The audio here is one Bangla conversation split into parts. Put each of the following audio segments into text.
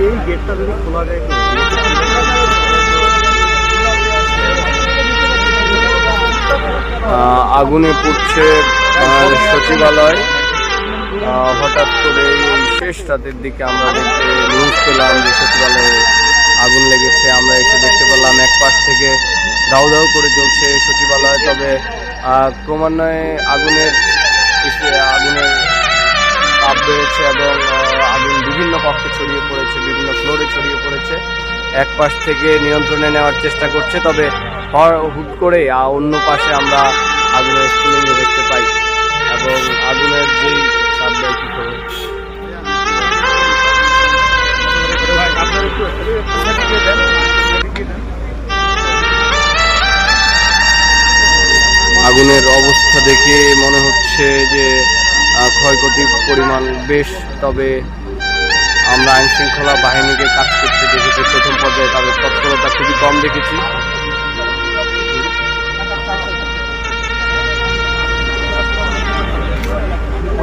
এই গেটটা যদি খোলা যায় আগুনে পুড়ছে সচিবালয়। হঠাৎ করে এই শেষ রাতের দিকে আমরা দেখতে নিউজ পেলাম যে সচিবালয়ে আগুন লেগেছে। আমরা এসে দেখতে পেলাম এক পাশ থেকে দাউ দাউ করে চলছে সচিবালয়। তবে ক্রমান্বয়ে আগুনের আগুনের তাপ বেড়েছে এবং আগুন বিভিন্ন কক্ষে ছড়িয়ে পড়েছে, বিভিন্ন ফ্লোরে ছড়িয়ে পড়েছে। এক পাশ থেকে নিয়ন্ত্রণে নেওয়ার চেষ্টা করছে। তবে হুট করে অন্য পাশে আমরা আগুনের স্ফুলিঙ্গ দেখতে পাই। এবং আগুনের সাপ্লাই কি করে আগুনের অবস্থা দেখে মনে হচ্ছে যে ক্ষয়ক্ষতির পরিমাণ বেশ, তবে আমরা আইনশৃঙ্খলা বাহিনীকে কাজ করতে দেখেছি। প্রথম পর্যায়ে তাদের তৎপরতা খুবই কম দেখেছি।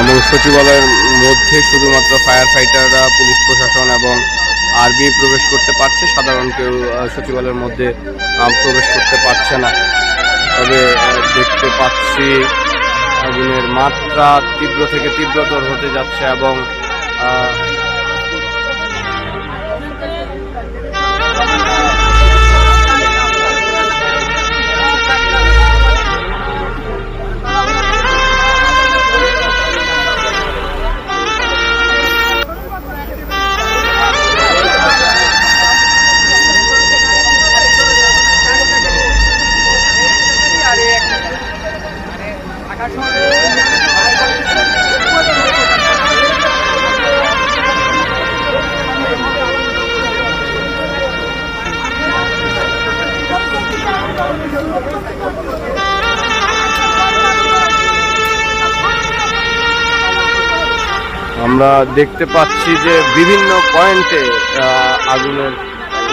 এবং সচিবালয়ের মধ্যে শুধুমাত্র ফায়ার ফাইটাররা পুলিশ প্রশাসন এবং আর্মি প্রবেশ করতে পারছে। সাধারণ কেউ সচিবালয়ের মধ্যে প্রবেশ করতে পারছে না। তবে দেখতে পাচ্ছি আগুনের মাত্রা তীব্র থেকে তীব্রতর হতে যাচ্ছে এবং আমরা দেখতে পাচ্ছি যে বিভিন্ন পয়েন্টে আগুনের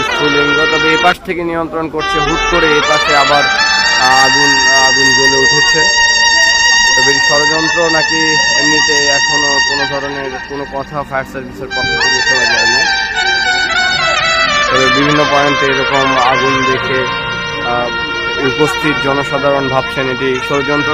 স্ফুলিঙ্গ তবে এই পাশ থেকে নিয়ন্ত্রণ করছে হুট করে এই পাশে আবার আগুন আগুন জ্বলে উঠেছে। তবে ষড়যন্ত্র নাকি এমনিতে এখনও কোনো ধরনের কোনো কথা ফায়ার সার্ভিসের পক্ষ থেকে শোনা যায়নি? তবে বিভিন্ন পয়েন্টে এরকম আগুন দেখে উপস্থিত জনসাধারণ ভাবছেন এটি ষড়যন্ত্র